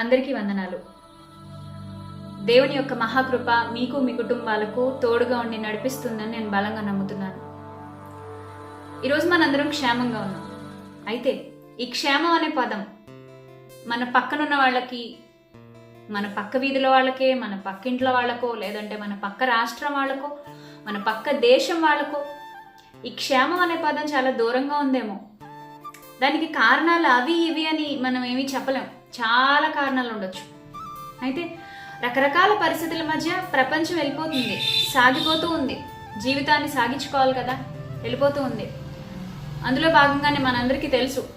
అందరికీ వందనాలు. దేవుని యొక్క మహాకృప మీకు మీ కుటుంబాలకు తోడుగా ఉండి నడిపిస్తుందని నేను బలంగా నమ్ముతున్నాను. ఈరోజు మనందరం క్షేమంగా ఉన్నాం. అయితే ఈ క్షేమం అనే పదం మన పక్కనున్న వాళ్ళకి మన పక్క వీధిలో వాళ్ళకే మన పక్కింట్లో వాళ్ళకో లేదంటే మన పక్క రాష్ట్రం వాళ్ళకో మన పక్క దేశం వాళ్ళకో ఈ క్షేమం అనే పదం చాలా దూరంగా ఉందేమో. దానికి కారణాలు అవి ఇవి అని మనం ఏమీ చెప్పలేం. చాలా కారణాలు ఉండొచ్చు. అయితే రకరకాల పరిస్థితుల మధ్య ప్రపంచం వెళ్ళిపోతుంది. సాగిపోతూ ఉంది. జీవితాన్ని సాగించుకోవాలి కదా? వెళ్ళిపోతూ ఉంది. అందులో భాగంగానే మనందరికీ తెలుసు.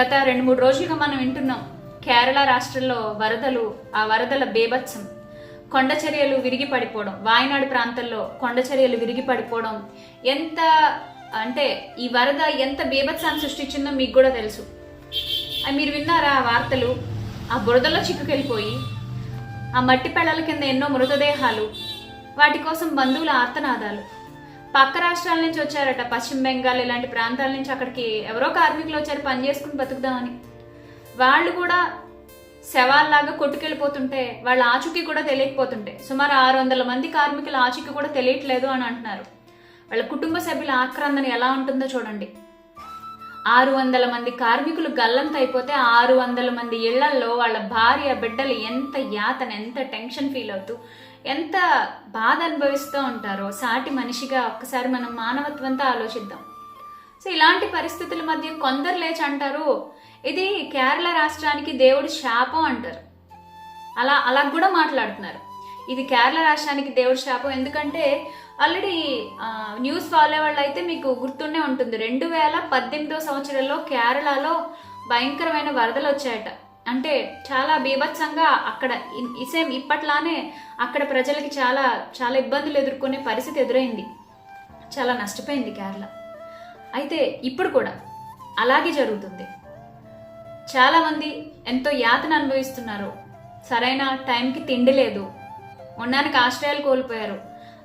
గత రెండు మూడు రోజులుగా మనం వింటున్నాం. కేరళ రాష్ట్రంలో వరదలు ఆ వరదల బేభత్సం కొండ చర్యలు విరిగి పడిపోవడం వాయనాడు ప్రాంతంలో కొండ చర్యలు విరిగి పడిపోవడం ఎంత అంటే ఈ వరద ఎంత బీభత్సాన్ని సృష్టించిందో మీకు కూడా తెలుసు. మీరు విన్నారా ఆ వార్తలు? ఆ బురదలో చిక్కుకెళ్ళిపోయి ఆ మట్టి పెళ్ళల కింద ఎన్నో మృతదేహాలు వాటి కోసం బంధువుల ఆర్తనాదాలు. పక్క రాష్ట్రాల నుంచి వచ్చారట పశ్చిమ బెంగాల్ ఇలాంటి ప్రాంతాల నుంచి అక్కడికి ఎవరో కార్మికులు వచ్చారు పని చేసుకుని బతుకుదామని. వాళ్ళు కూడా శవాల్లాగా కొట్టుకెళ్ళిపోతుంటే వాళ్ళ ఆచూకీ కూడా తెలియకపోతుంటే సుమారు ఆరు వందల మంది కార్మికుల ఆచూకీ కూడా తెలియట్లేదు అని అంటున్నారు. వాళ్ళ కుటుంబ సభ్యుల ఆక్రందన ఎలా ఉంటుందో చూడండి. ఆరు వందల మంది కార్మికులు గల్లంత అయిపోతే ఆరు వందల మంది ఇళ్ళల్లో వాళ్ళ భార్య బిడ్డలు ఎంత యాతన ఎంత టెన్షన్ ఫీల్ అవుతూ ఎంత బాధ అనుభవిస్తూ ఉంటారో సాటి మనిషిగా ఒక్కసారి మనం మానవత్వంతో ఆలోచిద్దాం. సో ఇలాంటి పరిస్థితుల మధ్య కొందరు లేచి అంటారు ఇది కేరళ రాష్ట్రానికి దేవుడి శాపం అంటారు. అలా అలా కూడా మాట్లాడుతున్నారు. ఇది కేరళ రాష్ట్రానికి దేవుడి శాపం. ఎందుకంటే ఆల్రెడీ న్యూస్ ఫాలో వాళ్ళు అయితే మీకు గుర్తుండే ఉంటుంది. రెండు వేల పద్దెనిమిదో సంవత్సరంలో కేరళలో భయంకరమైన వరదలు వచ్చాయట. అంటే చాలా బీభత్సంగా అక్కడ సేమ్ ఇప్పట్లానే అక్కడ ప్రజలకి చాలా చాలా ఇబ్బందులు ఎదుర్కొనే పరిస్థితి ఎదురైంది. చాలా నష్టపోయింది కేరళ. అయితే ఇప్పుడు కూడా అలాగే జరుగుతుంది. చాలామంది ఎంతో యాతన అనుభవిస్తున్నారు. సరైన టైంకి తిండి లేదు. ఉండడానికి ఆశ్రయాలు కోల్పోయారు.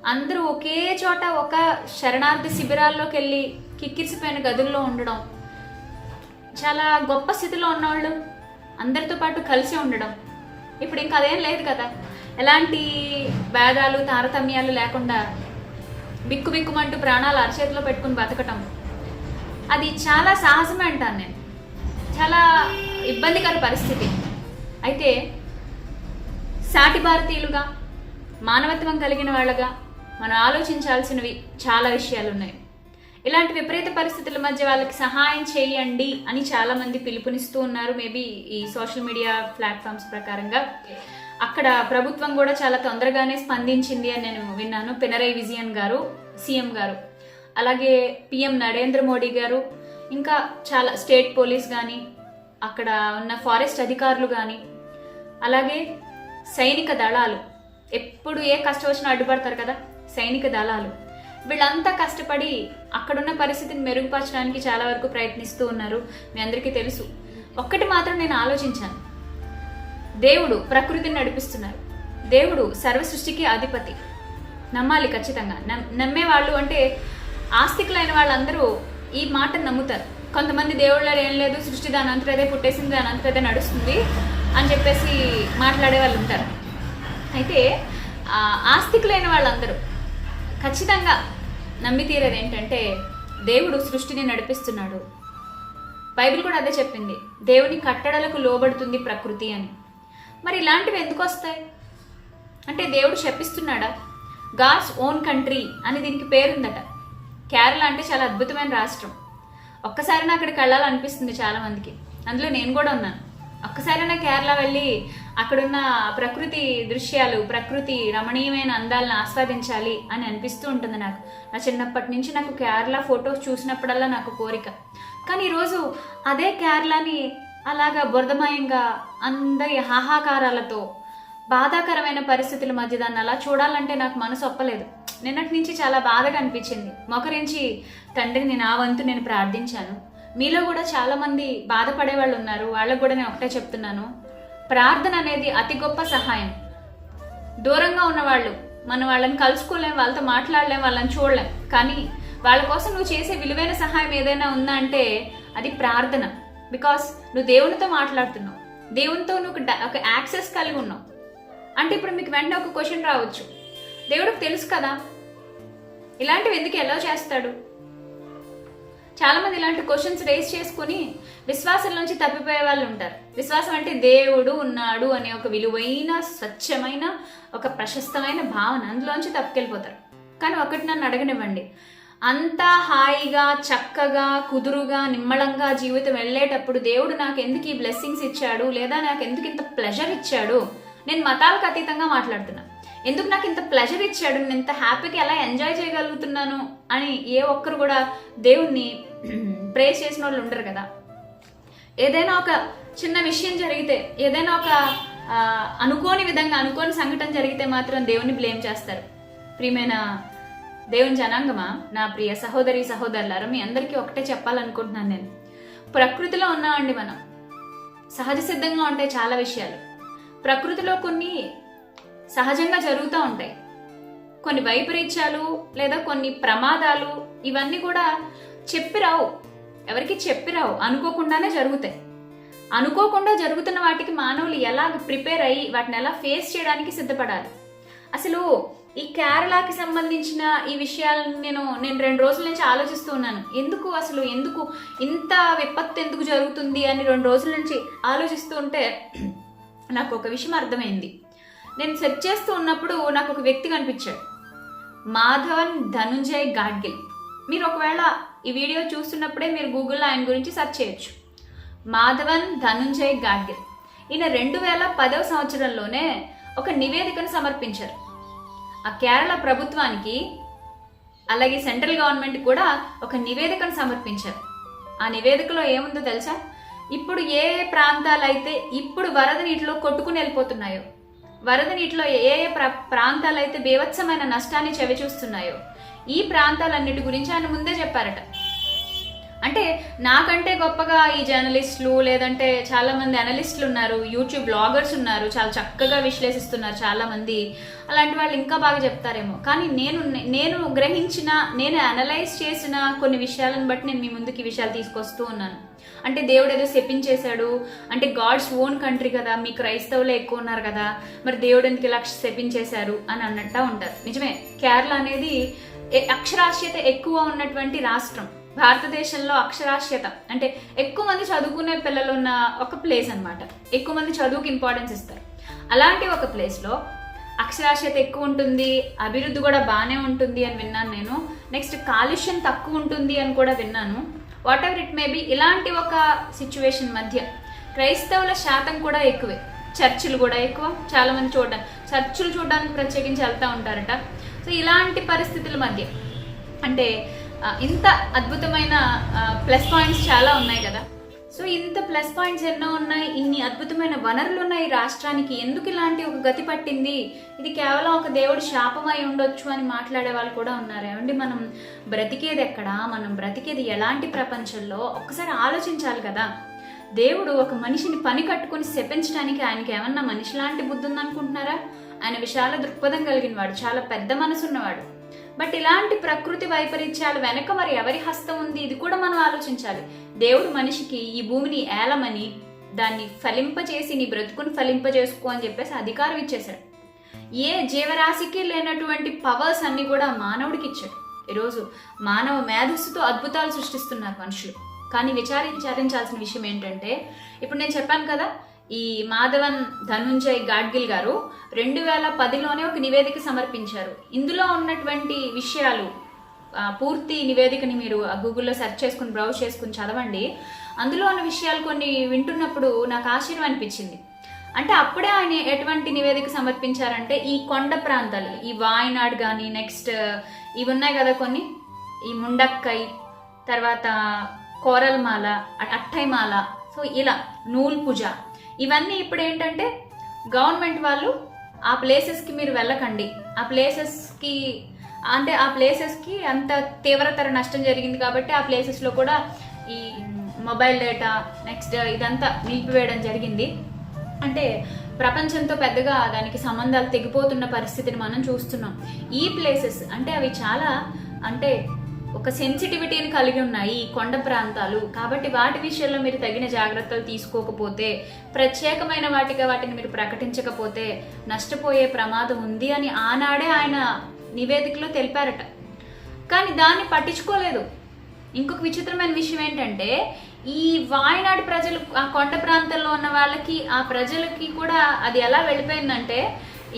అందరూ ఒకే చోట ఒక శరణార్థి శిబిరాల్లోకి వెళ్ళి కిక్కిరిసిపోయిన గదుల్లో ఉండడం. చాలా గొప్ప స్థితిలో ఉన్నవాళ్ళు అందరితో పాటు కలిసి ఉండడం. ఇప్పుడు ఇంకా అదేం లేదు కదా. ఎలాంటి భేదాలు తారతమ్యాలు లేకుండా బిక్కు బిక్కుమంటూ ప్రాణాలు అరచేతిలో పెట్టుకుని బతకటం. అది చాలా సాహసమే అంటాను నేను. చాలా ఇబ్బందికర పరిస్థితి. అయితే సాటి భారతీయులుగా మానవత్వం కలిగిన వాళ్ళగా మనం ఆలోచించాల్సినవి చాలా విషయాలు ఉన్నాయి ఇలాంటి విపరీత పరిస్థితుల మధ్య వాళ్ళకి సహాయం చేయండి అని చాలామంది పిలుపునిస్తూ ఉన్నారు. మేబీ ఈ సోషల్ మీడియా ప్లాట్ఫామ్స్ ప్రకారంగా. అక్కడ ప్రభుత్వం కూడా చాలా తొందరగానే స్పందించింది అని నేను విన్నాను. పినరై విజయన్ గారు సీఎం గారు. అలాగే పిఎం నరేంద్ర మోడీ గారు ఇంకా చాలా స్టేట్ పోలీస్ కానీ అక్కడ ఉన్న ఫారెస్ట్ అధికారులు కానీ అలాగే సైనిక దళాలు. ఎప్పుడు ఏ కష్టం వచ్చినా అడ్డుపడతారు కదా? సైనిక దళాలు. వీళ్ళంతా కష్టపడి అక్కడున్న పరిస్థితిని మెరుగుపరచడానికి చాలా వరకు ప్రయత్నిస్తూ ఉన్నారు. మీ అందరికీ తెలుసు. ఒక్కటి మాత్రం నేను ఆలోచించాను. దేవుడు ప్రకృతిని నడిపిస్తున్నారు. దేవుడు సర్వ సృష్టికి అధిపతి. నమ్మాలి ఖచ్చితంగా. నమ్- నమ్మే వాళ్ళు అంటే ఆస్తికులైన వాళ్ళందరూ ఈ మాటను నమ్ముతారు. కొంతమంది దేవుళ్ళ ఏం లేదు సృష్టి దాని అంతటదే పుట్టేసింది దాని అంతటదే నడుస్తుంది అని చెప్పేసి మాట్లాడే వాళ్ళు ఉంటారు. అయితే ఆస్తికులైన వాళ్ళందరూ ఖచ్చితంగా నమ్మి తీరేది ఏంటంటే దేవుడు సృష్టిని నడిపిస్తున్నాడు. బైబిల్ కూడా అదే చెప్పింది. దేవుని కట్టడలకు లోబడుతుంది ప్రకృతి అని. మరి ఇలాంటివి ఎందుకు వస్తాయి? అంటే దేవుడు శపిస్తున్నాడా? గాడ్స్ ఓన్ కంట్రీ అని దీనికి పేరుందట. కేరళ అంటే చాలా అద్భుతమైన రాష్ట్రం. ఒక్కసారి అక్కడికి వెళ్ళాలనిపిస్తుంది చాలామందికి. అందులో నేను కూడా ఉన్నాను. ఒక్కసారైనా కేరళ వెళ్ళి అక్కడున్న ప్రకృతి దృశ్యాలు ప్రకృతి రమణీయమైన అందాలను ఆస్వాదించాలి అని అనిపిస్తూ ఉంటుంది నాకు. నా చిన్నప్పటి నుంచి నాకు కేరళ ఫొటోస్ చూసినప్పుడల్లా నాకు కోరిక. కానీ ఈరోజు అదే కేరళని అలాగా బురదమయంగా అందరి హాహాకారాలతో బాధాకరమైన పరిస్థితుల మధ్య దాన్ని అలా చూడాలంటే నాకు మనసు ఒప్పలేదు. నిన్నటి నుంచి చాలా బాధగా అనిపించింది. మొకరించి తండ్రిని నా వంతు నేను ప్రార్థించాను. మీలో కూడా చాలామంది బాధపడే వాళ్ళు ఉన్నారు. వాళ్ళకు కూడా నేను ఒకటే చెప్తున్నాను. ప్రార్థన అనేది అతి గొప్ప సహాయం. దూరంగా ఉన్నవాళ్ళు మనం వాళ్ళని కలుసుకోలేం వాళ్ళతో మాట్లాడలేం వాళ్ళని చూడలేం. కానీ వాళ్ళ కోసం నువ్వు చేసే విలువైన సహాయం ఏదైనా ఉందా అంటే అది ప్రార్థన. బికాస్ నువ్వు దేవునితో మాట్లాడుతున్నావు. దేవునితో నువ్వు ఒక ఒక యాక్సెస్ కలిగి ఉన్నావు. అంటే ఇప్పుడు మీకు వెంటనే ఒక క్వశ్చన్ రావచ్చు. దేవుడికి తెలుసు కదా? ఇలాంటివి ఎందుకు ఎలా చేస్తాడు? చాలామంది ఇలాంటి క్వశ్చన్స్ రేస్ చేసుకుని విశ్వాసం నుంచి తప్పిపోయే వాళ్ళు ఉంటారు. విశ్వాసం అంటే దేవుడు ఉన్నాడు అనే ఒక విలువైన స్వచ్ఛమైన ఒక ప్రశస్తమైన భావన అందులోంచి తప్పుకెళ్ళిపోతారు. కానీ ఒకటి నన్ను అడగనివ్వండి. అంత హాయిగా చక్కగా కుదురుగా నిమ్మళంగా జీవితం వెళ్ళేటప్పుడు దేవుడు నాకు ఎందుకు ఈ బ్లెస్సింగ్స్ ఇచ్చాడు? లేదా నాకు ఎందుకు ఇంత ప్లెజర్ ఇచ్చాడు? నేను మతాలకు అతీతంగా మాట్లాడుతున్నా. ఎందుకు నాకు ఇంత ప్లెజర్ ఇచ్చాడు? నేను ఇంత హ్యాపీగా ఎలా ఎంజాయ్ చేయగలుగుతున్నాను? అని ఏ ఒక్కరు కూడా దేవుణ్ణి ప్రేస్ చేసిన వాళ్ళు ఉండరు కదా. ఏదైనా ఒక చిన్న విషయం జరిగితే ఏదైనా ఒక అనుకోని విధంగా అనుకోని సంఘటన జరిగితే మాత్రం దేవుని బ్లేమ్ చేస్తారు. ప్రియమైన దేవుని జనాంగమా నా ప్రియ సహోదరి సహోదరులారా మీ అందరికీ ఒకటే చెప్పాలనుకుంటున్నాను నేను. ప్రకృతిలో ఉన్నామండి మనం. సహజ సిద్ధంగా ఉంటాయి చాలా విషయాలు. ప్రకృతిలో కొన్ని సహజంగా జరుగుతూ ఉంటాయి. కొన్ని వైపరీత్యాలు లేదా కొన్ని ప్రమాదాలు ఇవన్నీ కూడా చెప్పి రావు. ఎవరికి చెప్పిరావు? అనుకోకుండానే జరుగుతాయి. అనుకోకుండా జరుగుతున్న వాటికి మానవులు ఎలా ప్రిపేర్ అయ్యి వాటిని ఎలా ఫేస్ చేయడానికి సిద్ధపడాలి? అసలు ఈ కేరళకి సంబంధించిన ఈ విషయాలను నేను నేను రెండు రోజుల నుంచి ఆలోచిస్తూ ఉన్నాను. ఎందుకు అసలు ఎందుకు ఇంత విపత్తు ఎందుకు జరుగుతుంది అని రెండు రోజుల నుంచి ఆలోచిస్తూ ఉంటే నాకు ఒక విషయం అర్థమైంది. నేను సెర్చ్ చేస్తూ ఉన్నప్పుడు నాకు ఒక వ్యక్తి కనిపించాడు. మాధవన్ ధనుంజయ్ గాడ్గిల్. మీరు ఒకవేళ ఈ వీడియో చూస్తున్నప్పుడే మీరు గూగుల్లో ఆయన గురించి సెర్చ్ చేయొచ్చు. మాధవన్ ధనుంజయ్ గాడ్గిల్ ఈయన రెండు వేల పదవ సంవత్సరంలోనే ఒక నివేదికను సమర్పించారు. ఆ కేరళ ప్రభుత్వానికి అలాగే సెంట్రల్ గవర్నమెంట్ కూడా ఒక నివేదికను సమర్పించారు. ఆ నివేదికలో ఏముందో తెలుసా? ఇప్పుడు ఏ ప్రాంతాలైతే ఇప్పుడు వరద నీటిలో కొట్టుకుని వెళ్ళిపోతున్నాయో వరద నీటిలో ఏ ఏ ప్రాంతాలైతే బీభత్సమైన నష్టాన్ని చవిచూస్తున్నాయో ఈ ప్రాంతాలన్నిటి గురించి ఆయన ముందే చెప్పారట. అంటే నాకంటే గొప్పగా ఈ జర్నలిస్టులు లేదంటే చాలా మంది అనలిస్టులు ఉన్నారు యూట్యూబ్ బ్లాగర్స్ ఉన్నారు చాలా చక్కగా విశ్లేషిస్తున్నారు చాలా మంది. అలాంటి వాళ్ళు ఇంకా బాగా చెప్తారేమో. కానీ నేను నేను గ్రహించిన నేను అనలైజ్ చేసిన కొన్ని విషయాలను బట్టి నేను మీ ముందుకి విషయాలు తీసుకొస్తూ ఉన్నాను. అంటే దేవుడు ఏదో శపించేశాడు. అంటే గాడ్స్ ఓన్ కంట్రీ కదా మీ క్రైస్తవులే ఎక్కువ ఉన్నారు కదా మరి దేవుడు ఎందుకు ఇలా శపించేశారు అని అన్నట్టు ఉంటారు. నిజమే కేరళ అనేది అక్షరాస్యత ఎక్కువ ఉన్నటువంటి రాష్ట్రం. భారతదేశంలో అక్షరాస్యత అంటే ఎక్కువ మంది చదువుకునే పిల్లలు ఉన్న ఒక ప్లేస్ అన్నమాట. ఎక్కువ మంది చదువుకి ఇంపార్టెన్స్ ఇస్తారు. అలాంటి ఒక ప్లేస్లో అక్షరాస్యత ఎక్కువ ఉంటుంది అభివృద్ధి కూడా బాగానే ఉంటుంది అని విన్నాను నేను. నెక్స్ట్ కాలుష్యం తక్కువ ఉంటుంది అని కూడా విన్నాను. Whatever it may be ఇలాంటి ఒక సిచ్యువేషన్ మధ్య క్రైస్తవుల శాతం కూడా ఎక్కువే. చర్చిలు కూడా ఎక్కువ. చాలామంది చూడడానికి చర్చిలు చూడడానికి ప్రత్యేకించి వెళ్తూ ఉంటారట. సో ఇలాంటి పరిస్థితుల మధ్య అంటే ఇంత అద్భుతమైన ప్లస్ పాయింట్స్ చాలా ఉన్నాయి కదా. సో ఇంత ప్లస్ పాయింట్స్ ఎన్నో ఉన్నాయి ఇన్ని అద్భుతమైన వనరులు ఉన్నాయి రాష్ట్రానికి ఎందుకు ఇలాంటి ఒక గతి పట్టింది? ఇది కేవలం ఒక దేవుడు శాపమై ఉండొచ్చు అని మాట్లాడే వాళ్ళు కూడా ఉన్నారు. ఏమండి మనం బ్రతికేది ఎక్కడ? మనం బ్రతికేది ఎలాంటి ప్రపంచంలో? ఒక్కసారి ఆలోచించాలి కదా. దేవుడు ఒక మనిషిని పని కట్టుకుని శపించడానికి ఆయనకి ఏమన్నా మనిషి లాంటి బుద్ధి ఉందనుకుంటున్నారా? ఆయన విశాల దృక్పథం కలిగిన వాడు చాలా పెద్ద మనసు ఉన్నవాడు బట్ ఇలాంటి ప్రకృతి వైపరీత్యాల వెనక మరి ఎవరి హస్తం ఉంది? ఇది కూడా మనం ఆలోచించాలి. దేవుడు మనిషికి ఈ భూమిని ఏలమని దాన్ని ఫలింపజేసి నీ బ్రతుకుని ఫలింపజేసుకో అని చెప్పేసి అధికారం ఇచ్చేశాడు. ఏ జీవరాశికి లేనటువంటి పవర్స్ అన్ని కూడా మానవుడికి ఇచ్చాడు. ఈరోజు మానవ మేధస్సుతో అద్భుతాలు సృష్టిస్తున్నారు మనుషులు. కానీ విచారించాల్సిన విషయం ఏంటంటే ఇప్పుడు నేను చెప్పాను కదా ఈ మాధవన్ ధనుంజయ్ గాడ్గిల్ గారు రెండు వేల పదిలోనే ఒక నివేదిక సమర్పించారు. ఇందులో ఉన్నటువంటి విషయాలు పూర్తి నివేదికని మీరు ఆ గూగుల్లో సెర్చ్ చేసుకుని బ్రౌజ్ చేసుకుని చదవండి. అందులో ఉన్న విషయాలు కొన్ని వింటున్నప్పుడు నాకు ఆశ్చర్యం అనిపించింది. అంటే అప్పుడే ఆయన ఎటువంటి నివేదిక సమర్పించారంటే ఈ కొండ ప్రాంతాలు ఈ వాయనాడ్ కానీ నెక్స్ట్ ఇవి ఉన్నాయి కదా కొన్ని? ఈ ముండక్కై తర్వాత కోరల్మాల అట్టైమాల సో ఇలా నూల్ పూజ ఇవన్నీ ఇప్పుడు ఏంటంటే గవర్నమెంట్ వాళ్ళు ఆ ప్లేసెస్కి మీరు వెళ్ళకండి. ఆ ప్లేసెస్కి అంటే ఆ ప్లేసెస్కి అంత తీవ్రతర నష్టం జరిగింది కాబట్టి ఆ ప్లేసెస్లో కూడా ఈ మొబైల్ డేటా నెక్స్ట్ ఇదంతా నిలిపివేయడం జరిగింది. అంటే ప్రపంచంతో పెద్దగా దానికి సంబంధాలు తెగిపోతున్న పరిస్థితిని మనం చూస్తున్నాం. ఈ ప్లేసెస్ అంటే అవి చాలా అంటే ఒక సెన్సిటివిటీని కలిగి ఉన్నాయి ఈ కొండ ప్రాంతాలు. కాబట్టి వాటి విషయంలో మీరు తగిన జాగ్రత్తలు తీసుకోకపోతే ప్రత్యేకమైన వాటిగా వాటిని మీరు ప్రకటించకపోతే నష్టపోయే ప్రమాదం ఉంది అని ఆనాడే ఆయన నివేదికలో తెలిపారట. కానీ దాన్ని పట్టించుకోలేదు. ఇంకొక విచిత్రమైన విషయం ఏంటంటే ఈ వాయనాడు ప్రజలు ఆ కొండ ప్రాంతంలో ఉన్న వాళ్ళకి ఆ ప్రజలకి కూడా అది ఎలా వెళ్ళిపోయిందంటే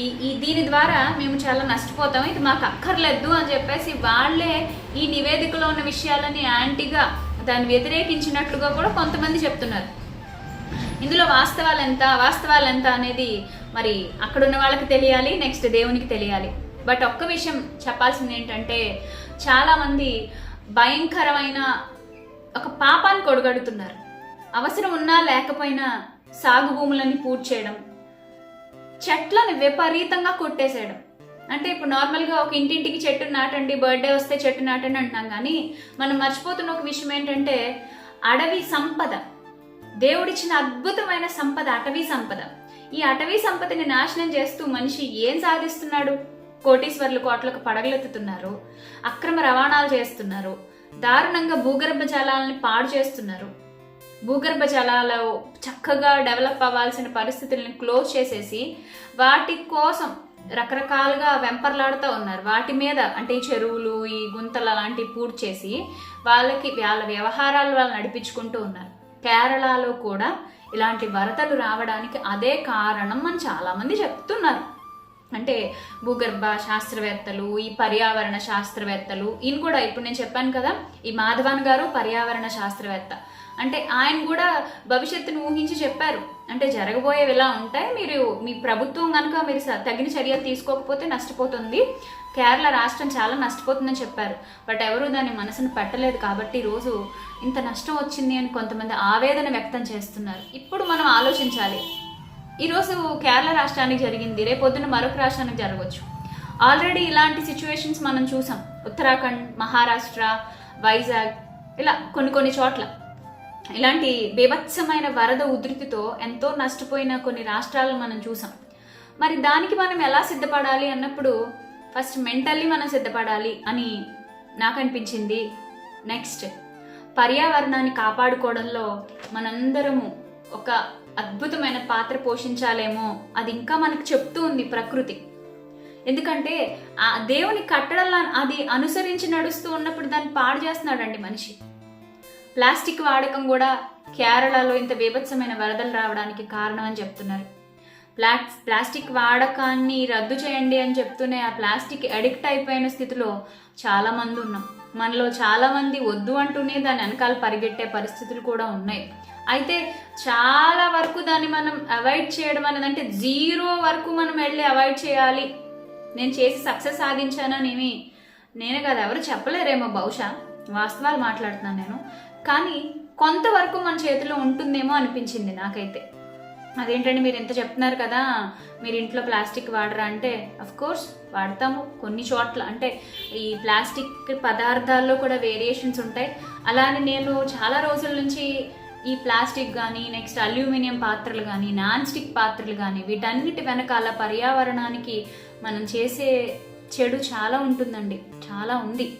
ఈ ఈ దీని ద్వారా మేము చాలా నష్టపోతాం. ఇది మాకు అక్కర్లేదు అని చెప్పేసి వాళ్ళే ఈ నివేదికలో ఉన్న విషయాలని యాంటీగా దాన్ని వ్యతిరేకించినట్లుగా కూడా కొంతమంది చెప్తున్నారు. ఇందులో వాస్తవాలు ఎంత వాస్తవాలు ఎంత అనేది మరి అక్కడ ఉన్న వాళ్ళకి తెలియాలి నెక్స్ట్ దేవునికి తెలియాలి. బట్ ఒక్క విషయం చెప్పాల్సింది ఏంటంటే చాలామంది భయంకరమైన ఒక పాపాన్ని కొడగడుతున్నారు. అవసరం ఉన్నా లేకపోయినా సాగు భూములని పూర్తి చేయడం చెట్లను విపరీతంగా కొట్టేసేయడం అంటే ఇప్పుడు నార్మల్గా ఒక ఇంటింటికి చెట్టు నాటండి బర్త్డే వస్తే చెట్టు నాటండి అంటున్నాం కానీ మనం మర్చిపోతున్న ఒక విషయం ఏంటంటే అడవి సంపద. దేవుడిచ్చిన అద్భుతమైన సంపద అటవీ సంపద. ఈ అటవీ సంపదని నాశనం చేస్తూ మనిషి ఏం సాధిస్తున్నాడు? కోటీశ్వర్లు కోట్లకు పడగలెత్తుతున్నారు అక్రమ రవాణాలు చేస్తున్నారు దారుణంగా భూగర్భ జలాలని పాడు చేస్తున్నారు. భూగర్భ జలాలు చక్కగా డెవలప్ అవ్వాల్సిన పరిస్థితులను క్లోజ్ చేసేసి వాటి కోసం రకరకాలుగా వెంపర్లాడుతూ ఉన్నారు. వాటి మీద అంటే ఈ చెరువులు ఈ గుంతలు అలాంటివి పూర్తి చేసి వాళ్ళకి వాళ్ళ వ్యవహారాలు వాళ్ళు నడిపించుకుంటూ ఉన్నారు. కేరళలో కూడా ఇలాంటి వరదలు రావడానికి అదే కారణం అని చాలామంది చెప్తున్నారు. అంటే భూగర్భ శాస్త్రవేత్తలు ఈ పర్యావరణ శాస్త్రవేత్తలు ఈయన కూడా ఇప్పుడు నేను చెప్పాను కదా ఈ మాధవన్ గారు పర్యావరణ శాస్త్రవేత్త. అంటే ఆయన కూడా భవిష్యత్తును ఊహించి చెప్పారు. అంటే జరగబోయేవి ఇలా ఉంటాయి మీరు మీ ప్రభుత్వం కనుక మీరు స- తగిన చర్యలు తీసుకోకపోతే నష్టపోతుంది. కేరళ రాష్ట్రం చాలా నష్టపోతుందని చెప్పారు. బట్ ఎవరు దాని మనసును పెట్టలేదు కాబట్టి ఈరోజు ఇంత నష్టం వచ్చింది అని కొంతమంది ఆవేదన వ్యక్తం చేస్తున్నారు. ఇప్పుడు మనం ఆలోచించాలి. ఈరోజు కేరళ రాష్ట్రానికి జరిగింది. రేపొద్దున మరొక రాష్ట్రానికి జరగవచ్చు. ఆల్రెడీ ఇలాంటి సిచ్యువేషన్స్ మనం చూసాం. ఉత్తరాఖండ్ మహారాష్ట్ర వైజాగ్ ఇలా కొన్ని కొన్ని చోట్ల. ఇలాంటి బీభత్సమైన వరద ఉధృతితో ఎంతో నష్టపోయిన కొన్ని రాష్ట్రాలను మనం చూసాం. మరి దానికి మనం ఎలా సిద్ధపడాలి అన్నప్పుడు ఫస్ట్ మెంటల్లీ మనం సిద్ధపడాలి అని నాకు అనిపించింది నెక్స్ట్. పర్యావరణాన్ని కాపాడుకోవడంలో మనందరము ఒక అద్భుతమైన పాత్ర పోషించాలేమో అది ఇంకా మనకు చెప్తూ ఉంది ప్రకృతి. ఎందుకంటే ఆ దేవుని కట్టడంలో అది అనుసరించి నడుస్తూ ఉన్నప్పుడు దాన్ని పాడు చేస్తున్నాడండి మనిషి. ప్లాస్టిక్ వాడకం కూడా కేరళలో ఇంత బీభత్సమైన వరదలు రావడానికి కారణం అని చెప్తున్నారు. ప్లా ప్లాస్టిక్ వాడకాన్ని రద్దు చేయండి అని చెప్తూనే ఆ ప్లాస్టిక్ అడిక్ట్ అయిపోయిన స్థితిలో చాలామంది ఉన్నాం. మనలో చాలామంది వద్దు అంటూనే దాని వెనకాల పరిగెట్టే పరిస్థితులు కూడా ఉన్నాయి. అయితే చాలా వరకు దాన్ని మనం అవాయిడ్ చేయడం అనేది అంటే జీరో వరకు మనం వెళ్ళి అవాయిడ్ చేయాలి. నేను చేసి సక్సెస్ సాధించాననేమి నేనే కదా ఎవరు చెప్పలేరేమో బహుశా. వాస్తవాలు మాట్లాడుతున్నాను నేను. కానీ కొంతవరకు మన చేతిలో ఉంటుందేమో అనిపించింది నాకైతే. అదేంటండి మీరు ఎంత చెప్తున్నారు కదా మీరు ఇంట్లో ప్లాస్టిక్ వాడరా అంటే అఫ్ కోర్స్ వాడతాము కొన్ని చోట్ల. అంటే ఈ ప్లాస్టిక్ పదార్థాల్లో కూడా వేరియేషన్స్ ఉంటాయి. అలానే నేను చాలా రోజుల నుంచి ఈ ప్లాస్టిక్ కానీ నెక్స్ట్ అల్యూమినియం పాత్రలు కానీ నాన్ స్టిక్ పాత్రలు కానీ వీటన్నిటి వెనకాల పర్యావరణానికి మనం చేసే చెడు చాలా ఉంటుందండి. చాలా ఉంది.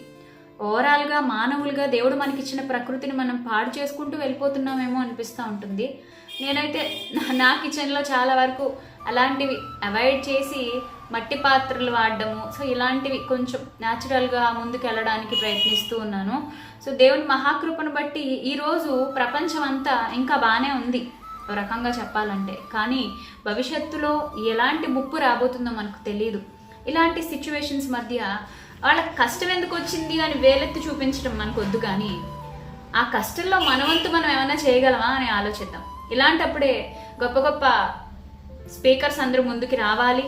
ఓవరాల్గా మానవులుగా దేవుడు మనకిచ్చిన ప్రకృతిని మనం పాడు చేసుకుంటూ వెళ్ళిపోతున్నామేమో అనిపిస్తూ ఉంటుంది. నేనైతే నా- కిచెన్లో చాలా వరకు అలాంటివి అవాయిడ్ చేసి మట్టి పాత్రలు వాడడము సో ఇలాంటివి కొంచెం న్యాచురల్గా ముందుకు వెళ్ళడానికి ప్రయత్నిస్తూ ఉన్నాను. సో దేవుని మహాకృపను బట్టి ఈరోజు ప్రపంచం అంతా ఇంకా బాగానే ఉంది ఒక రకంగా చెప్పాలంటే. కానీ భవిష్యత్తులో ఎలాంటి ముప్పు రాబోతుందో మనకు తెలియదు ఇలాంటి సిచ్యువేషన్స్ మధ్య వాళ్ళకి కష్టం ఎందుకు వచ్చింది అని వేలెత్తి చూపించడం మనకొద్దు కానీ ఆ కష్టంలో మనవంతు మనం ఏమైనా చేయగలమా అని ఆలోచిద్దాం. ఇలాంటప్పుడే గొప్ప గొప్ప స్పీకర్స్ అందరూ ముందుకి రావాలి.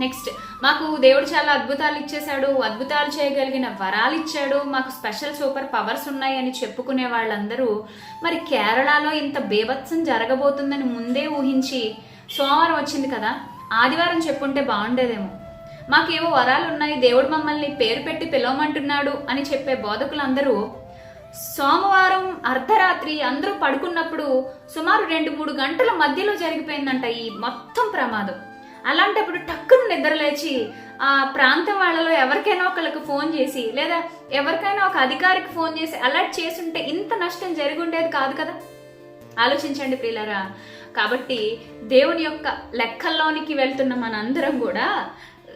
నెక్స్ట్ మాకు దేవుడు చాలా అద్భుతాలు ఇచ్చేశాడు అద్భుతాలు చేయగలిగిన వరాలు ఇచ్చాడు మాకు స్పెషల్ సూపర్ పవర్స్ ఉన్నాయి అని చెప్పుకునే వాళ్ళందరూ మరి కేరళలో ఇంత బేభత్సం జరగబోతుందని ముందే ఊహించి సోమవారం వచ్చింది కదా ఆదివారం చెప్పుంటే బాగుండేదేమో. మాకేవో వరాలు ఉన్నాయి దేవుడు మమ్మల్ని పేరు పెట్టి పిలవమంటున్నాడు అని చెప్పే బోధకులందరూ సోమవారం అర్ధరాత్రి అందరూ పడుకున్నప్పుడు సుమారు రెండు మూడు గంటల మధ్యలో జరిగిపోయిందంట ఈ మొత్తం ప్రమాదం. అలాంటప్పుడు టక్కున నిద్రలేచి ఆ ప్రాంతం వాళ్ళలో ఎవరికైనా ఒకళ్ళకి ఫోన్ చేసి లేదా ఎవరికైనా ఒక అధికారికి ఫోన్ చేసి అలర్ట్ చేసుంటే ఇంత నష్టం జరిగి ఉండేది కాదు కదా? ఆలోచించండి ప్రియులరా. కాబట్టి దేవుని యొక్క లెక్కల్లోనికి వెళ్తున్న మనందరం కూడా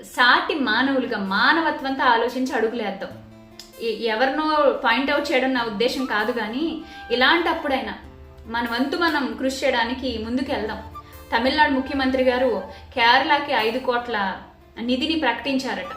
సాటి మానవులుగా మానవత్వంతో ఆలోచించి అడుగులేద్దాం. ఎవరినో పాయింట్అవుట్ చేయడం నా ఉద్దేశం కాదు కానీ ఇలాంటప్పుడైనా మన వంతు మనం కృషి చేయడానికి ముందుకు వెళ్దాం తమిళనాడు ముఖ్యమంత్రి గారు కేరళకి ఐదు కోట్ల నిధిని ప్రకటించారట.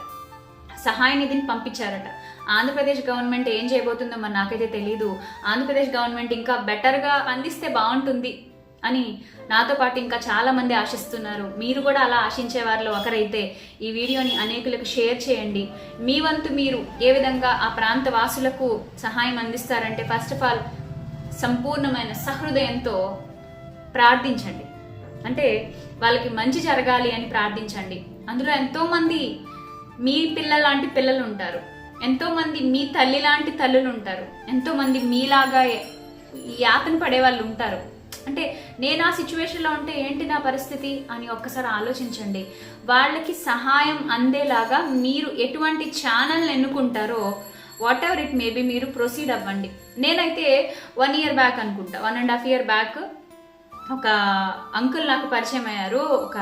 సహాయ నిధిని పంపించారట. ఆంధ్రప్రదేశ్ గవర్నమెంట్ ఏం చేయబోతుందో మరి నాకైతే తెలియదు ఆంధ్రప్రదేశ్ గవర్నమెంట్ ఇంకా బెటర్గా అందిస్తే బాగుంటుంది. అని నాతో పాటు ఇంకా చాలామంది ఆశిస్తున్నారు. మీరు కూడా అలా ఆశించే వారిలో ఒకరైతే ఈ వీడియోని అనేకులకు షేర్ చేయండి. మీ వంతు మీరు ఏ విధంగా ఆ ప్రాంత వాసులకు సహాయం అందిస్తారంటే ఫస్ట్ ఆఫ్ ఆల్ సంపూర్ణమైన సహృదయంతో ప్రార్థించండి. అంటే వాళ్ళకి మంచి జరగాలి అని ప్రార్థించండి. అందులో ఎంతోమంది మీ పిల్లలాంటి పిల్లలు ఉంటారు ఎంతోమంది మీ తల్లి లాంటి తల్లులు ఉంటారు ఎంతోమంది మీలాగా యాతన పడే వాళ్ళు ఉంటారు అంటే నేను ఆ సిచ్యువేషన్లో ఉంటే ఏంటి నా పరిస్థితి అని ఒక్కసారి ఆలోచించండి. వాళ్ళకి సహాయం అందేలాగా మీరు ఎటువంటి ఛానల్ని ఎన్నుకుంటారో వాట్ ఎవర్ ఇట్ మేబీ మీరు ప్రొసీడ్ అవ్వండి. నేనైతే వన్ ఇయర్ బ్యాక్ అనుకుంటా. One and half year back ఒక అంకుల్ నాకు పరిచయం అయ్యారు. ఒక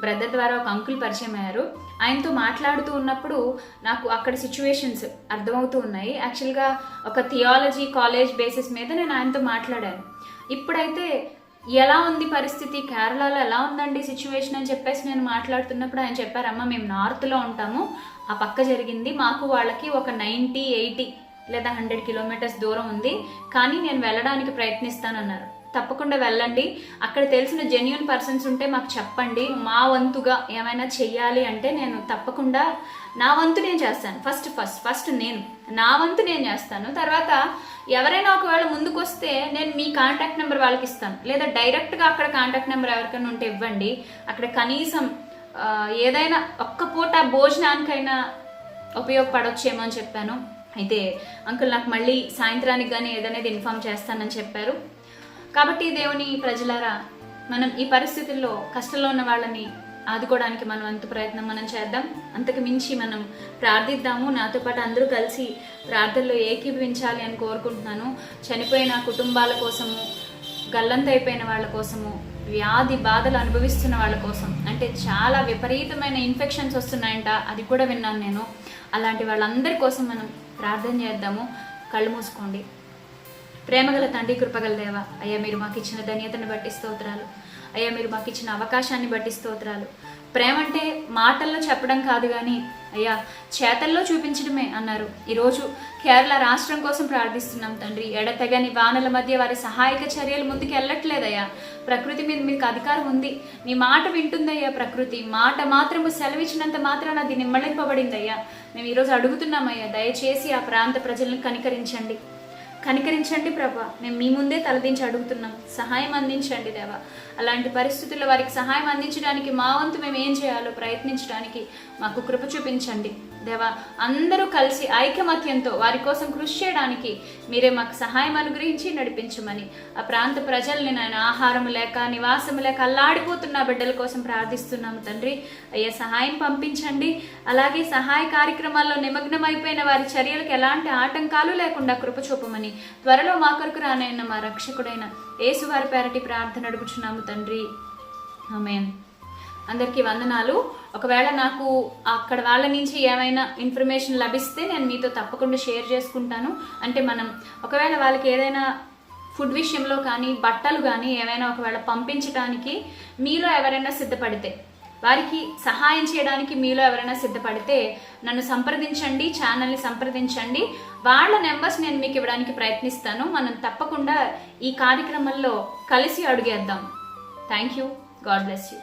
బ్రదర్ ద్వారా ఒక అంకుల్ పరిచయం అయ్యారు. ఆయనతో మాట్లాడుతూ ఉన్నప్పుడు నాకు అక్కడ సిచ్యువేషన్స్ అర్థమవుతూ ఉన్నాయి. యాక్చువల్గా ఒక థియాలజీ కాలేజ్ బేసిస్ మీద నేను ఆయనతో మాట్లాడాను. ఇప్పుడైతే ఎలా ఉంది పరిస్థితి? కేరళలో ఎలా ఉందండి సిచ్యువేషన్ అని చెప్పేసి నేను మాట్లాడుతున్నప్పుడు ఆయన చెప్పారమ్మ మేము నార్త్లో ఉంటాము. ఆ పక్క జరిగింది. మాకు వాళ్ళకి ఒక నైంటీ ఎయిటీ లేదా హండ్రెడ్ కిలోమీటర్స్ దూరం ఉంది. కానీ నేను వెళ్ళడానికి ప్రయత్నిస్తానన్నారు. తప్పకుండా వెళ్ళండి. అక్కడ తెలిసిన జెన్యున్ పర్సన్స్ ఉంటే మాకు చెప్పండి. మా వంతుగా ఏమైనా చెయ్యాలి అంటే నేను తప్పకుండా నా వంతు నేను చేస్తాను. ఫస్ట్ ఫస్ట్ ఫస్ట్ నేను. నా వంతు నేను చేస్తాను. తర్వాత ఎవరైనా ఒకవేళ ముందుకు వస్తే నేను మీ కాంటాక్ట్ నెంబర్ వాళ్ళకి ఇస్తాను. లేదా డైరెక్ట్గా అక్కడ కాంటాక్ట్ నెంబర్ ఎవరికైనా ఉంటే ఇవ్వండి. అక్కడ కనీసం ఏదైనా ఒక్క పూట భోజనానికైనా ఉపయోగపడొచ్చేమో అని చెప్పాను. అయితే అంకుల్ నాకు మళ్ళీ సాయంత్రానికి కానీ ఏదనేది ఇన్ఫామ్ చేస్తానని చెప్పారు. కాబట్టి దేవుని ప్రజలారా మనం ఈ పరిస్థితుల్లో కష్టంలో ఉన్న వాళ్ళని ఆదుకోవడానికి మనం అంత ప్రయత్నం మనం చేద్దాం. అంతకు మించి మనం ప్రార్థిద్దాము. నాతో పాటు అందరూ కలిసి ప్రార్థనలో ఏకీభవించాలి అని కోరుకుంటున్నాను. చనిపోయిన కుటుంబాల కోసము గల్లంతైపోయిన వాళ్ళ కోసము వ్యాధి బాధలు అనుభవిస్తున్న వాళ్ళ కోసం. అంటే చాలా విపరీతమైన ఇన్ఫెక్షన్స్ వస్తున్నాయంట. అది కూడా విన్నాను నేను. అలాంటి వాళ్ళందరి కోసం మనం ప్రార్థన చేద్దాము. కళ్ళు మూసుకోండి. ప్రేమగల తండ్రి కృపగల దేవ. అయ్యా మీరు మాకు ఇచ్చిన ధన్యతను బట్టి స్తోత్రాలు. అయ్యా మీరు మాకు ఇచ్చిన అవకాశాన్ని బట్టి స్తోత్రాలు. ప్రేమ అంటే మాటల్లో చెప్పడం కాదు కానీ అయ్యా చేతల్లో చూపించడమే అన్నారు. ఈరోజు కేరళ రాష్ట్రం కోసం ప్రార్థిస్తున్నాం తండ్రి. ఎడతెగని వానల మధ్య వారి సహాయక చర్యలు ముందుకు వెళ్ళట్లేదయ్యా ప్రకృతి మీద మీకు అధికారం ఉంది. మీ మాట వింటుందయ్యా ప్రకృతి. మాట మాత్రము సెలవిచ్చినంత మాత్రాన అది నిమ్మళింపబడిందయ్యా. మేము ఈరోజు అడుగుతున్నామయ్యా దయచేసి ఆ ప్రాంత ప్రజలను కనికరించండి. కనికరించండి ప్రభా. మేము మీ ముందే తలదించి అడుగుతున్నాం. సహాయం అందించండి దేవా. అలాంటి పరిస్థితుల్లో వారికి సహాయం అందించడానికి మా వంతు మేము ఏం చేయాలో ప్రయత్నించడానికి మాకు కృప చూపించండి. దేవా అందరూ కలిసి ఐకమత్యంతో వారి కోసం కృషి చేయడానికి మీరే మాకు సహాయం అనుగ్రహించి నడిపించమని. ఆ ప్రాంత ప్రజల్ని నేను ఆహారం లేక నివాసం లేక అల్లాడిపోతున్న బిడ్డల కోసం ప్రార్థిస్తున్నాము తండ్రి. అయ్యా సహాయం పంపించండి. అలాగే సహాయ కార్యక్రమాల్లో నిమగ్నమైపోయిన వారి చర్యలకు ఎలాంటి ఆటంకాలు లేకుండా కృప చూపమని త్వరలో మా కొరకు రానైన మా రక్షకుడైన యేసువారి పేరటి ప్రార్థన అడుగుచున్నాము తండ్రి. ఆమెన్. అందరికీ వందనాలు. ఒకవేళ నాకు అక్కడ వాళ్ళ నుంచి ఏమైనా ఇన్ఫర్మేషన్ లభిస్తే నేను మీతో తప్పకుండా షేర్ చేసుకుంటాను. అంటే మనం ఒకవేళ వాళ్ళకి ఏదైనా ఫుడ్ విషయంలో కానీ బట్టలు కానీ ఏమైనా ఒకవేళ పంపించడానికి మీలో ఎవరైనా సిద్ధపడితే వారికి సహాయం చేయడానికి మీలో ఎవరైనా సిద్ధపడితే నన్ను సంప్రదించండి ఛానల్ని సంప్రదించండి. వాళ్ళ నెంబర్స్ నేను మీకు ఇవ్వడానికి ప్రయత్నిస్తాను. మనం తప్పకుండా ఈ కార్యక్రమంలో కలిసి అడుగేద్దాం. Thank you God bless you